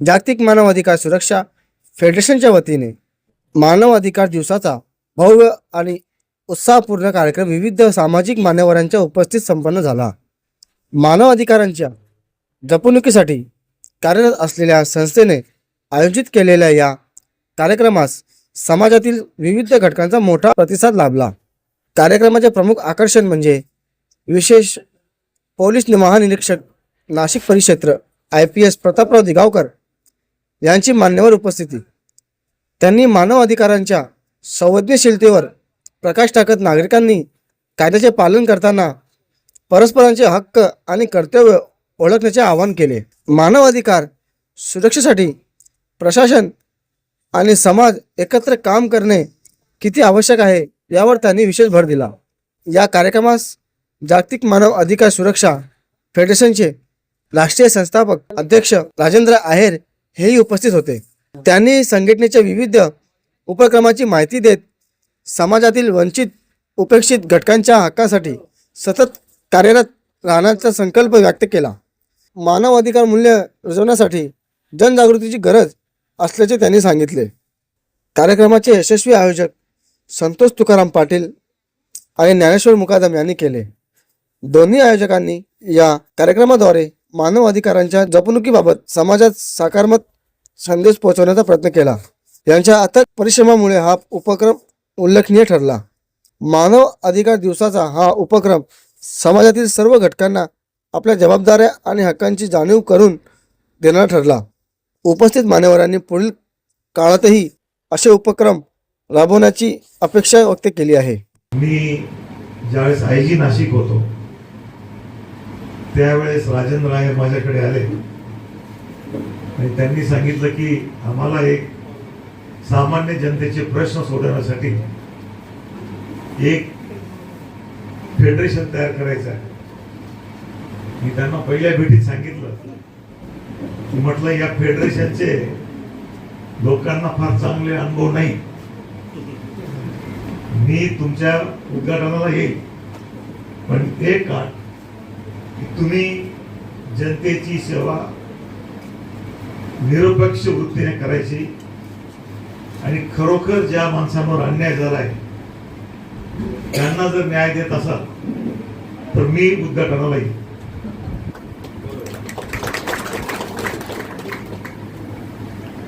जागतिक मानवाधिकार सुरक्षा फेडरेशनच्या वतीने मानव अधिकार दिवसाचा भव्य आणि उत्साहपूर्ण कार्यक्रम विविध सामाजिक मान्यवरांच्या उपस्थित संपन्न झाला. मानव अधिकारांच्या जपणुकीसाठी कार्यरत असलेल्या संस्थेने आयोजित केलेल्या या कार्यक्रमास समाजातील विविध घटकांचा मोठा प्रतिसाद लाभला. कार्यक्रमाचे प्रमुख आकर्षण म्हणजे विशेष पोलीस महानिरीक्षक नाशिक परिक्षेत्र I P S Prataprao Digavkar यांची मान्यवर उपस्थिती. त्यांनी मानव अधिकारांच्या संवेदनशीलतेवर प्रकाश टाकत नागरिकांनी कायद्याचे पालन करताना परस्परांचे हक्क आणि कर्तव्य ओळखण्याचे आवाहन केले. मानव अधिकार सुरक्षेसाठी प्रशासन आणि समाज एकत्र काम करणे किती आवश्यक आहे यावर त्यांनी विशेष भर दिला. या कार्यक्रमास जागतिक मानव अधिकार सुरक्षा फेडरेशनचे राष्ट्रीय संस्थापक अध्यक्ष राजेंद्र आहेर हेही उपस्थित होते. त्यांनी संघटनेच्या विविध उपक्रमाची माहिती देत समाजातील वंचित उपेक्षित घटकांच्या हक्कासाठी सतत कार्यरत राहण्याचा संकल्प व्यक्त केला. मानव अधिकार मूल्य रुजवण्यासाठी जनजागृतीची गरज असल्याचे त्यांनी सांगितले. कार्यक्रमाचे यशस्वी आयोजक संतोष तुकाराम पाटील आणि ज्ञानेश्वर मुकादम यांनी केले. दोन्ही आयोजकांनी या कार्यक्रमाद्वारे मानव अधिकारांच्या जपणुकीबाबत समाजात सकारात्मक संदेश पोहोचवण्याचा प्रयत्न केला. यांच्या अथक परिश्रमामुळे हा उपक्रम उल्लेखनीय ठरला. मानव अधिकार दिवसाचा हा उपक्रम समाजातील सर्व घटकांना आपल्या जबाबदाऱ्या आणि हक्कांची जाणीव करून देणारा ठरला. उपस्थित मान्यवरांनी पुढील काळातही असे उपक्रम राबवण्याची अपेक्षा व्यक्त केली आहे. मी ज्यावेळेस आय जी नाशिक होतो त्यावेळेस राजेंद्र नायर माझ्याकडे आले. आणि त्यांनी सांगितलं की आम्हाला एक सामान्य जनतेचे प्रश्न सोडवण्यासाठी एक फेडरेशन तयार करायचं आहे. मी त्यांना पहिल्या भेटीत सांगितलं. की म्हटलं या फेडरेशनचे लोकांना फार चांगले अनुभव नाही. मी तुमच्या उद्घाटनाला येईल. पण एक तुम्ही जनतेची सेवा निरपेक्ष वृत्तीने करायची आणि खरोखर ज्या माणसांवर अन्याय झालाय त्यांना जर न्याय देत असाल तर मी उद्घाटनाला येईल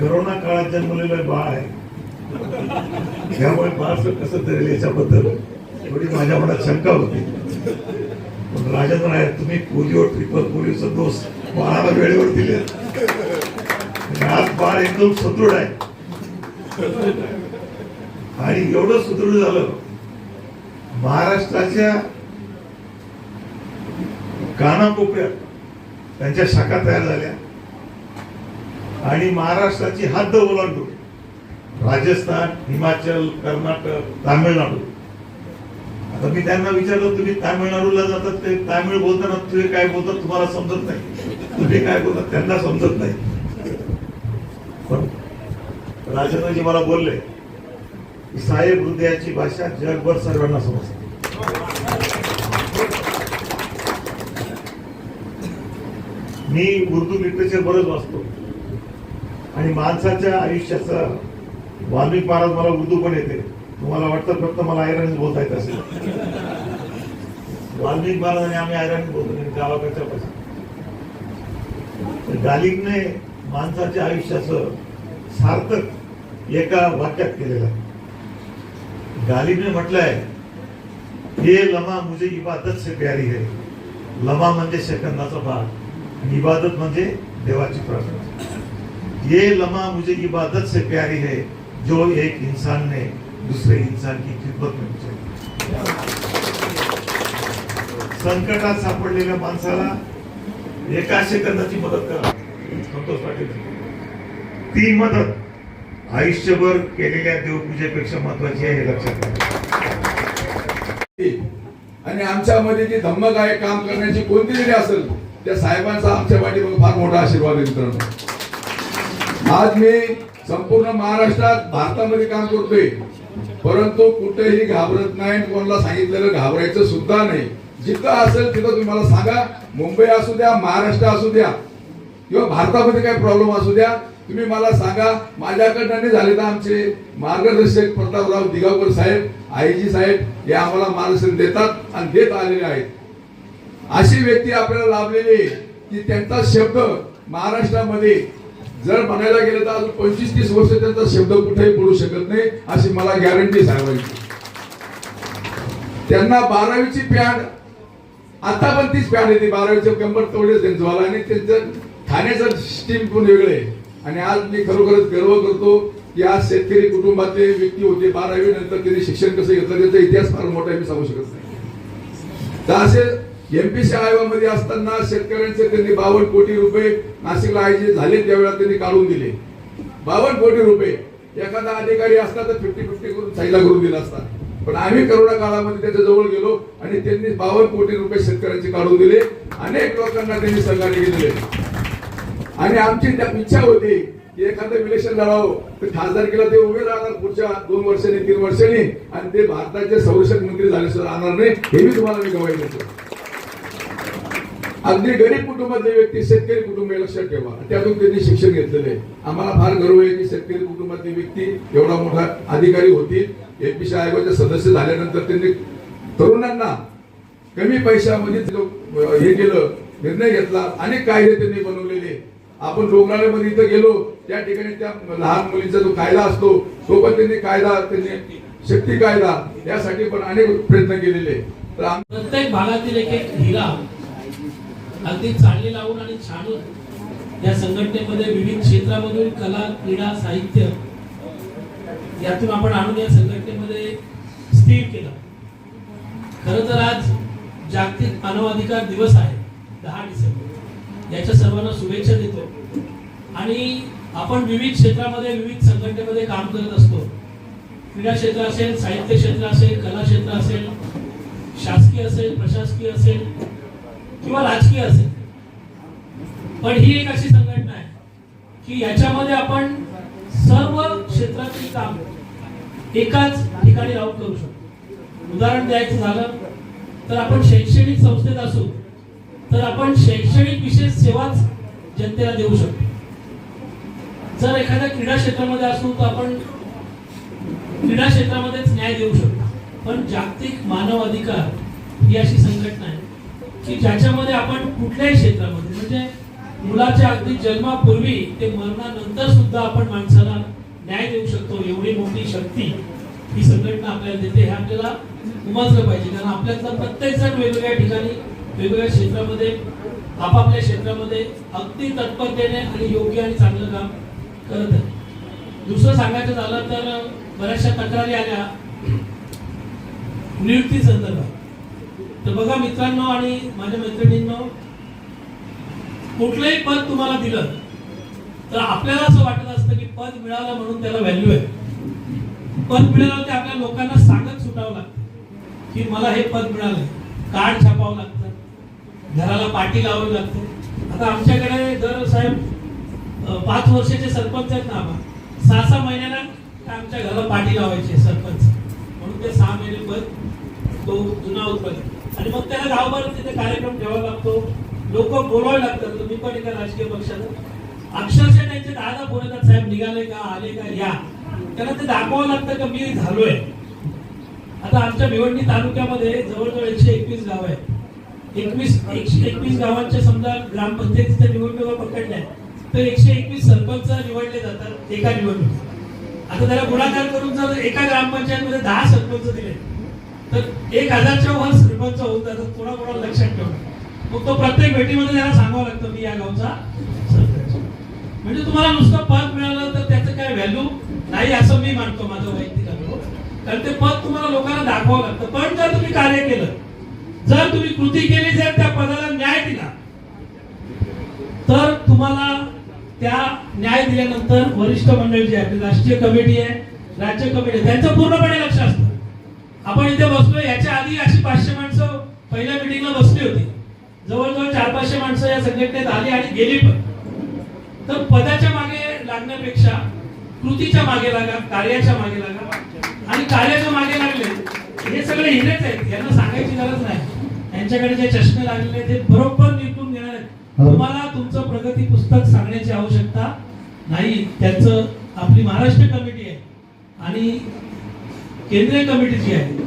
करोना काळात जन्मलेलं बाळ आहे त्यामुळे बाळ कसं तरी याच्याबद्दल थोडी माझ्या मनात शंका होती. पण आहे तुम्ही पोलिओ ट्रिपल पोलिओचा डोस बाळाला वेळेवर दिले. आज बाळ एकदम सुदृढ आहे. आणि एवढं सुदृढ झालं महाराष्ट्राच्या कानाकोपऱ्यात त्यांच्या शाखा तयार झाल्या. आणि महाराष्ट्राची हद्द ओलांडून राजस्थान हिमाचल कर्नाटक तामिळनाडू आता मी त्यांना विचारलं तुम्ही तामिळनाडूला जातात ते तामिळ बोलताना तुम्ही काय बोलतात तुम्हाला समजत नाही. तुम्ही काय बोलतात त्यांना समजत नाही. पण राजेंद्रजी मला बोलले की साहेब हृदयाची भाषा जगभर सर्वांना समजते. मी उर्दू लिटरेचर बरंच वाचतो. आणि माणसाच्या आयुष्याचा वाल्मिक महाराज मला उर्दू पण येते. तुम्हाला वाटतं फक्त मला आयरन बोलता येत असेल. वाल्मिक महाराजांनी आम्ही आयरन बोलतो म्हणजे गावाकडच्या भाषेत गालिकने माणसाच्या आयुष्याचं सार्थक एका वाक्यात केलेलं आहे. गालिबने म्हटलंय हे लमा मुझे इबादत से प्यारी है. लमा म्हणजे सेकंदाचा भाग इबादत म्हणजे देवाची प्रार्थना. ये लमा मुझे इबादत से प्यारी है जो एक इंसान ने दूसरे इंसान की खिदमत में गुजारी संकटात सापडलेल्या माणसाला एका सेकंदाची मदत करा. संतोष पाटील. ती मदत आयुष्यभर केलेल्या देवपूजेपेक्षा महत्वाची आहे हे लक्षात घ्या आणि आमच्यामध्ये जी धम्मक आहे काम करण्याची कोणती जरी असेल त्या साहेबांचा आमच्या पाठीमागे फार मोठा आशीर्वाद मित्रांनो. आज मी संपूर्ण महाराष्ट्रात भारतामध्ये काम करतोय. परंतु कुठेही घाबरत नाही कोणाला सांगितलेलं घाबरायचं सुद्धा नाही. जिथं असेल तिथं तुम्ही मला सांगा मुंबई असू द्या महाराष्ट्र असू द्या किंवा भारतामध्ये काय प्रॉब्लेम असू द्या तुम्ही मला सांगा माझ्याकडनं झाले तर आमचे मार्गदर्शक प्रतापराव दिगावकर साहेब आईजी साहेब हे आम्हाला मार्गदर्शन देतात आणि देत आलेले आहेत. अशी व्यक्ती आपल्याला लाभलेली की त्यांचा शब्द महाराष्ट्रामध्ये जर म्हणायला गेलं तर अजून पंचवीस तीस वर्ष त्यांचा शब्द कुठेही पडू शकत नाही अशी मला गॅरंटी सांगायची त्यांना बारावीची पॅड आता पण तीच पॅड येते बारावीचे कंबर तेवढेच त्यांचं वाला आणि त्यांचं ठाण्याचं स्टीम पण वेगळं आहे. आणि आज मी खरोखरच गर्व करतो की आज शेतकरी कुटुंबातले व्यक्ती होते बारावी नंतर त्यांनी शिक्षण कसं घेतलं त्याचा इतिहास फार मोठा मी सांगू शकत नाही. तर असे एमपीसी आयोगामध्ये असताना शेतकऱ्यांचे त्यांनी बावन्न कोटी रुपये नाशिकला आयोजित झाले त्यावेळेला त्यांनी काढून दिले. बावन्न कोटी रुपये. एखादा अधिकारी असता तर फिफ्टी फिफ्टी करून साईला करून दिला असता. पण आम्ही करोना काळामध्ये त्याच्याजवळ गेलो आणि त्यांनी बावन्न कोटी रुपये शेतकऱ्यांचे काढून दिले. अनेक लोकांना त्यांनी सहकार्य केलेले. आणि आमची त्या इच्छा होती की एखादं इलेक्शन लढावं. तर खासदारकीला ते उभे राहणार पुढच्या दोन वर्षांनी तीन वर्षांनी. आणि ते भारताचे संरक्षण मंत्री झाल्याशिवाय राहणार नाही. हे मी तुम्हाला मी गवाही देतो. अगदी गरीब कुटुंबातले व्यक्ती शेतकरी कुटुंब लक्षात ठेवा. त्यातून त्यांनी शिक्षण घेतलेले आहे. आम्हाला फार गर्व आहे की शेतकरी कुटुंबातली व्यक्ती एवढा मोठा अधिकारी होती एमपीसी आयोगाचे सदस्य झाल्यानंतर त्यांनी तरुणांना कमी पैशामध्ये हे केलं निर्णय घेतला. अनेक कायदे त्यांनी बनवलेले. आपण रुग्णालयामध्ये इथं गेलो. त्या ठिकाणी त्या लहान मुलींचा जो कायदा असतो तो पण त्यांनी कायदा त्यांनी शक्ती कायदा यासाठी पण अनेक प्रयत्न केलेले. तर प्रत्येक भागातील एक एक हिरा अगदी चालली लावून आणि छानून या संघटनेमध्ये विविध क्षेत्रामधून कला क्रीडा साहित्य यातून आपण आणून या संघटनेमध्ये स्थिर केलं. खरं तर आज जागतिक मानवाधिकार दिवस आहे दहा डिसेंबर. याच्या सर्वांना शुभेच्छा देतो. आणि आपण विविध क्षेत्रामध्ये विविध संघटनेमध्ये काम करत असतो. क्रीडा क्षेत्र असेल साहित्य क्षेत्र असेल कला क्षेत्र असेल शासकीय असेल प्रशासकीय असेल किंवा राजकीय असेल. पण ही एक अशी संघटना आहे की याच्यामध्ये आपण सर्व क्षेत्रातील काम एकाच ठिकाणी राहून करू शकतो. उदाहरण द्यायचं झालं तर आपण शैक्षणिक संस्थेत असू तर आपण शैक्षणिक विशेष सेवाच जनतेला देऊ शकतो. जर एखाद्या क्रीडा क्षेत्रामध्ये असू तर आपण क्रीडा क्षेत्रामध्येच न्याय देऊ शकतो. पण जागतिक मानव अधिकार ही अशी संघटना आहे. की ज्याच्यामध्ये आपण कुठल्याही क्षेत्रामध्ये म्हणजे मुलाच्या अगदी जन्मापूर्वी ते मरणानंतर सुद्धा आपण माणसाला न्याय देऊ शकतो एवढी मोठी शक्ती ही संघटना आपल्याला देते. हे आपल्याला उमजलं पाहिजे कारण आपल्यातला प्रत्येक जण वेगवेगळ्या ठिकाणी वेगवेगळ्या क्षेत्रामध्ये आपापल्या क्षेत्रामध्ये अगदी तत्परतेने आणि योग्य आणि चांगलं काम करत आहे दुसरं सांगायचं झालं तर बऱ्याचशा तक्रारी आल्या. नियुक्ती संदर्भात. तर बघा मित्रांनो आणि माझ्या मैत्रिणींनो कुठलंही पद तुम्हाला दिलं तर आपल्याला असं वाटत असतं की पद मिळालं म्हणून त्याला व्हॅल्यू आहे. पद मिळालं ते आपल्या लोकांना सांगत सुटावं लागतं की मला हे पद मिळालं. कार्ड छापावं लागतं. घराला पाठी लावावी लागते. आता आमच्याकडे दर साहेब पाच वर्षाचे सरपंच आहेत ना आम्हा सहा सहा महिन्याला आमच्या घराला पाठी लावायची सरपंच. म्हणून ते सहा महिने पद तो जुना उत्पन्न. आणि मग त्याला गावभर तिथे कार्यक्रम ठेवावा लागतो. लोक बोलवावे लागतात. तुम्ही पण एका राजकीय पक्षाला अक्षरशः त्यांचे दादा बोलतात साहेब निघाले का आले का या. त्यांना ते दाखवावं लागतं का मी झालोय. आता आमच्या भिवंडी तालुक्यामध्ये जवळजवळ एकशे एकवीस गाव आहे एकवीस एकशे एकवीस गावांच्या समजा ग्रामपंचायतीच्या निवडणुका पकडल्या तर एकशे एकवीस सरपंच निवडले जातात एका निवडणुकीत. आता त्याला गुणाकार करून जर एका ग्रामपंचायतमध्ये दहा सरपंच दिले तर एक हजारच्या वर सरपंच होऊन जातात कोणा कोणाला लक्षात ठेवणं मग तो प्रत्येक भेटीमध्ये त्याला सांगावं लागतं मी या गावचा सरपंच म्हणजे तुम्हाला नुसतं पद मिळालं तर त्याचं काय व्हॅल्यू नाही असं मी मानतो माझं वैयक्तिक अनुभव. कारण ते पद तुम्हाला लोकांना दाखवावं लागतं. पण जर तुम्ही कार्य केलं जर तुम्ही कृती केली जर त्या पदाला न्याय दिला तर तुम्हाला त्या न्याय दिल्यानंतर वरिष्ठ मंडळी जी आहे राष्ट्रीय कमिटी आहे राज्य कमिटी आहे त्यांचं पूर्णपणे लक्ष असतं. आपण इथे बसलो याच्या आधी अशी पाचशे माणसं पहिल्या मिटिंगला बसली होती. जवळजवळ चार पाचशे माणसं या संघटनेत आली आणि गेली पण. तर पदाच्या मागे लागण्यापेक्षा कृतीच्या मागे लागा कार्याच्या मागे लागा. आणि कार्याच्या मागे लागले हे सगळे हिरेच आहेत यांना सांगायची गरज नाही. यांच्याकडे जे चष्मे लागलेले ते बरोबर निपटून घेणार आहेत. तुम्हाला तुमचं प्रगती पुस्तक सांगण्याची आवश्यकता नाही. त्यांचं आपली महाराष्ट्र कमिटी आहे. आणि केंद्रीय कमिटीची आहे.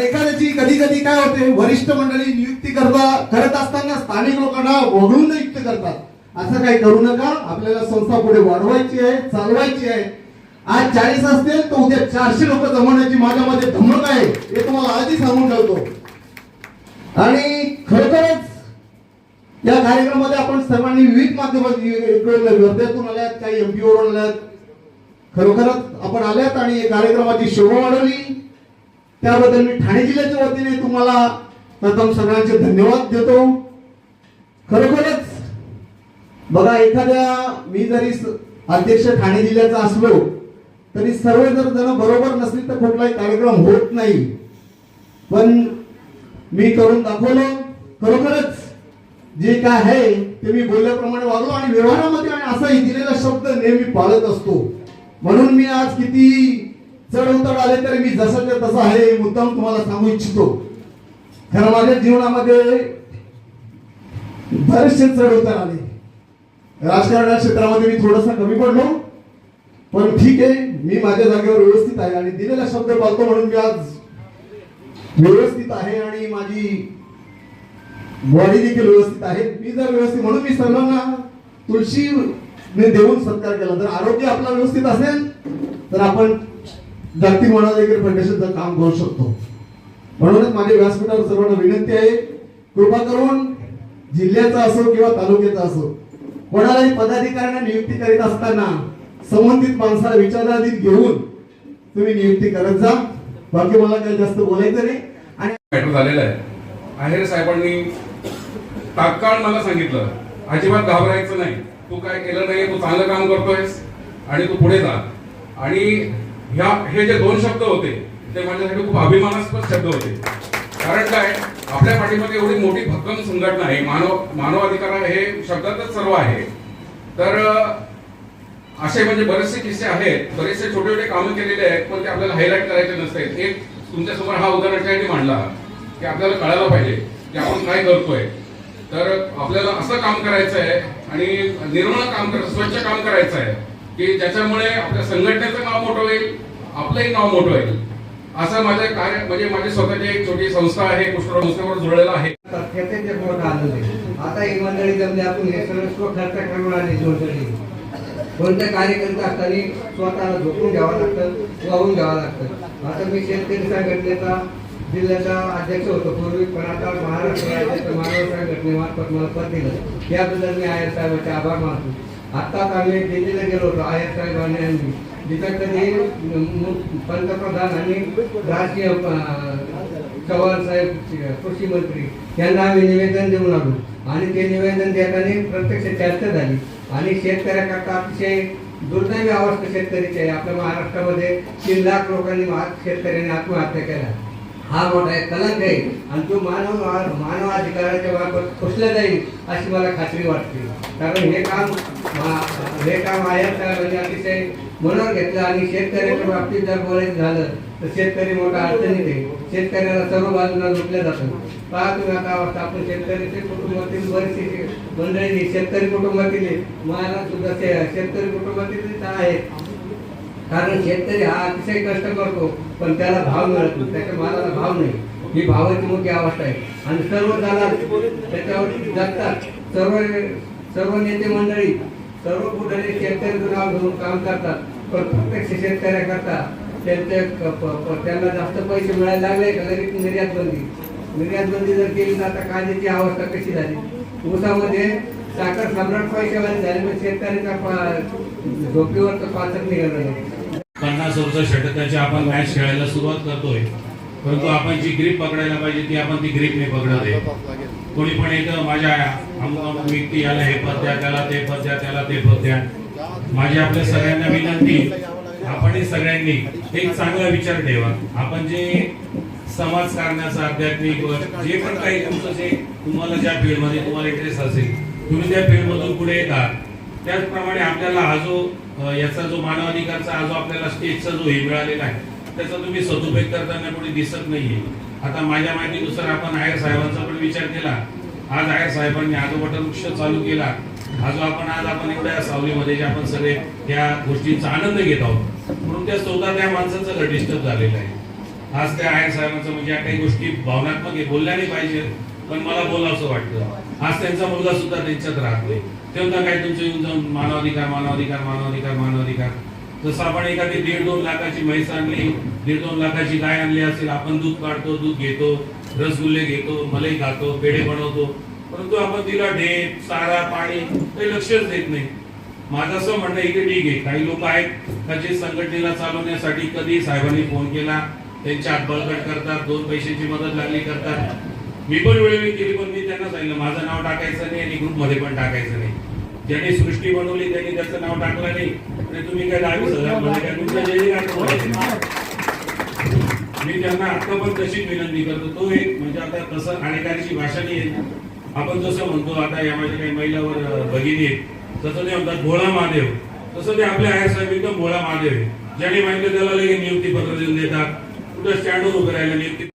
एखाद्याची कधी कधी काय होते वरिष्ठ मंडळी नियुक्ती करता करत असताना स्थानिक लोकांना वगळून नियुक्त करतात. असं काही करू नका आपल्याला संस्था पुढे वाढवायची आहे चालवायची आहे. आज चाळीस असतील तर उद्या चारशे लोक जमवण्याची माझ्यामध्ये धमक आहे हे तुम्हाला आधी सांगून ठेवतो. आणि खरोखरच या कार्यक्रमामध्ये आपण सर्वांनी विविध माध्यमात वर्ध्यातून आल्यात काही एमपी वरून आल्यात खरोखरच आपण आल्यात आणि या कार्यक्रमाची शोभा वाढवली. त्याबद्दल मी ठाणे जिल्ह्याच्या वतीने तुम्हाला प्रथम सगळ्यांचे धन्यवाद देतो. खरोखरच बघा एखाद्या मी जरी स- अध्यक्ष ठाणे जिल्ह्याचा असलो तरी सर्व जर जण बरोबर नसली तर कुठलाही कार्यक्रम होत नाही. पण मी करून दाखवलो खरोखरच जे काय आहे ते मी बोलल्याप्रमाणे वागलो आणि व्यवहारामध्ये आणि असाही दिलेला शब्द नेहमी पाळत असतो. म्हणून मी आज किती चढ उतर आले तरी मी जसाच्या तसा आहे मुद्दाम तुम्हाला सांगू इच्छितो. खरं माझ्या जीवनामध्ये बरेचसे चढ उतर आले. राजकारण क्षेत्रामध्ये मी थोडासा कमी पडलो. पण ठीक आहे मी माझ्या जागेवर व्यवस्थित आहे आणि दिलेला शब्द पाळतो म्हणून मी आज व्यवस्थित आहे आणि माझी बॉडी देखील व्यवस्थित आहे. मी जर व्यवस्थित म्हणून मी सर्वांना तुळशी ने देऊन सत्कार केला. जर आरोग्य आपला व्यवस्थित असेल तर आपण जागतिक मानवाधिकार फाउंडेशनचं काम करू शकतो. म्हणूनच माझ्या व्यासपीठावर सर्वांना विनंती आहे कृपा करून जिल्ह्याचा असो किंवा तालुक्याचा असो कोणालाही पदाधिकाऱ्यांना नियुक्ती करीत असताना संबंधित माणसाला विचाराधीन घेऊन तुम्ही नियुक्ती करत जा. बाकी मला काही जास्त बोलायचं नाही. आणि मॅटर झालेलं आहे. आहेर साहेबांनी तात्काळ मला सांगितलं. अजिबात घाबरायचं नाही. तू काय केलं नाही तू चांगलं काम करतोयस आणि तू पुढे जा. आणि ह्या हे जे दोन शब्द होते ते माझ्यासाठी खूप अभिमानास्पद शब्द होते. कारण काय आपल्या पाठीमध्ये एवढी मोठी भक्कम संघटना आहे. मानव मानवाधिकार हे शब्दातच सर्व आहे. तर असे म्हणजे बरेचसे किस्से आहेत. बरेचसे छोटे छोटे कामं केलेले आहेत पण ते आपल्याला हायलाईट करायचे नसते. एक तुमच्यासमोर हा उदाहरण मांडला की आपल्याला कळायला पाहिजे की आपण काय करतोय. तर आपल्याला असं काम करायचं आहे आणि निर्मळ काम कर स्वच्छ काम करायचं आहे. की ज्याच्यामुळे आपल्या संघटनेचं नाव मोठं होईल आपलंही नाव मोठं होईल. असं माझं कार्य म्हणजे माझी स्वतःची एक छोटी संस्था आहे कुष्ठरोग संस्थेवर जुळलेला आहे. तथ्याचे ते मोठं आहे आता ही मंडळी जमली आपण हे सगळं स्व खर्च करून आली ही मंडळी कोणत्या कार्य असताना स्वतःला झोपून घ्यावं लागतं वाहून घ्यावं लागतं. आता मी शेतकरी संघटनेचा जिल्ह्याचा अध्यक्ष होतो. पूर्वी पण आता महाराष्ट्र राज्याच्या मानव संघटनेमार्फत मला पद दिलं त्याबद्दल मी आयर साहेबांचे आभार मानतो. आत्ताच आम्ही दिल्लीला गेलो होतो आयर साहेबांनी आम्ही जिथं कधी पंतप्रधान आणि राजकीय चव्हाण साहेब कृषी मंत्री यांना आम्ही निवेदन देऊन आलो आणि ते निवेदन देताना प्रत्यक्ष चर्चा झाली. आणि शेतकऱ्याकरता अतिशय दुर्दैवी अवस्था शेतकरीची आहे. आपल्या महाराष्ट्रामध्ये तीन लाख लोकांनी शेतकऱ्यांनी आत्महत्या केल्या. हा मोठा एक कलंक आहे. आणि तो मानव मानवाधिकाराच्या बाबत पुसला जाईल अशी मला खात्री वाटते. कारण हे काम हे काम आयात म्हणजे अतिशय मनावर घेतलं आणि शेतकऱ्याच्या बाबतीत जर बोलायचं झालं तर शेतकरी मोठा अडचणीत आहे. शेतकऱ्याला सर्व बाजूला लुटलं जातं. पहा तुम्ही आता अवस्था आपण शेतकऱ्याचे कुटुंबातील बरेचसे मंडळी शेतकरी कुटुंबातील आहे. मला सुद्धा शेतकरी कुटुंबातील आहेत. कारण शेतकरी हा अतिशय कष्ट करतो पण त्याला भाव मिळत नाही त्याच्या मालाला भाव नाही. ही भावाची मोठी अवस्था आहे. आणि सर्व दलाल त्याच्यावर जगतात. सर्व सर्व नेते मंडळी सर्व कुठले शेतकऱ्याचं नाव घेऊन काम करतात. पण प्रत्यक्ष शेतकऱ्याकरता त्यांचे प- त्यांना जास्त पैसे मिळायला लागले का लगेच निर्यात बंदी? निर्यात बंदी जर केली तर आता कांद्याची अवस्था कशी झाली? ऊसामध्ये साखर सम्राट पैसे झाले पण शेतकऱ्याचा पा- तर पाचक निघालं नाही. पन्नास ओव्हरचा षटकाची आपण मॅच खेळायला सुरुवात करतोय. परंतु आपण जी ग्रीप पकडायला पाहिजे ती आपण ती ग्रीप नाही पकडत आहे. कोणी पण एक माझ्या अमुक व्यक्ती याला हे पद द्या त्याला ते पद द्या त्याला ते पद द्या. माझी आपल्या सगळ्यांना विनंती आपण सगळ्यांनी एक चांगला विचार ठेवा. आपण जे समाज करण्याचा आध्यात्मिक व जे पण काही तुमचं जे तुम्हाला ज्या फील्डमध्ये तुम्हाला इंटरेस्ट असेल तुम्ही त्या फील्डमधून पुढे येतात त्याचप्रमाणे आपल्याला हा जो याचा जो मानवाधिकारचा हा जो आपल्याला स्टेजचा जो हे मिळालेला आहे त्याचा तुम्ही सदुपयोग करताना कोणी दिसत नाहीये. आता माझ्या माहितीनुसार आपण आयर साहेबांचा पण विचार केला. आज आयर साहेबांनी हा जो वटवृक्ष चालू केला हा जो आपण आज आपण एवढ्या सावलीमध्ये जे आपण सगळे या गोष्टींचा आनंद घेत आहोत म्हणून त्या स्वतः त्या माणसाचं घर डिस्टर्ब झालेलं आहे. आज त्या आयर साहेबांचं म्हणजे या काही गोष्टी भावनात्मक आहे बोलल्या नाही पाहिजे पण मला बोलावंसं वाटतं. आज त्यांचा मुलगा सुद्धा त्यांच्यात राहतोय. तेव्हा काय तुमचं येऊन जाऊन मानवाधिकार मानवाधिकार मानवाधिकार मानवाधिकार जसं आपण एखादी दीड दोन लाखाची म्हैस आणली दीड दोन लाखाची गाय आणली असेल आपण दूध काढतो दूध घेतो रसगुल्ले घेतो मलाई खातो पेढे बनवतो. परंतु आपण तिला ढेप चारा पाणी काही लक्षच देत नाही. माझं असं म्हणणं इथे ठीक आहे काही लोक आहेत का जे संघटनेला चालवण्यासाठी कधी साहेबांनी फोन केला त्यांच्या हात बळकट करतात दोन पैशाची मदत लागली करतात. मी पण वेळोवेळी केली पण मी त्यांना सांगितलं माझं नाव टाकायचं नाही आणि ग्रुपमध्ये पण टाकायचं नाही. ज्यांनी सृष्टी बनवली त्यांनी त्याचं नाव टाकलं नाही. आणि तुम्ही काय दहावीस हजार मी त्यांना आता पण तशीच विनंती करतो तो एक म्हणजे आता तसं अनेकांची भाषा नाही येत आपण जसं म्हणतो आता या माझ्या काही महिलावर भगिनी आहेत. तसं ते म्हणतात भोळा महादेव. तसं ते आपल्या आहे साहेब एकदम भोळा महादेव आहे ज्याने माहिती त्याला लगेच नियुक्ती पत्र देऊन देतात. कुठं स्टँडवर उभे राहिलं नियुक्ती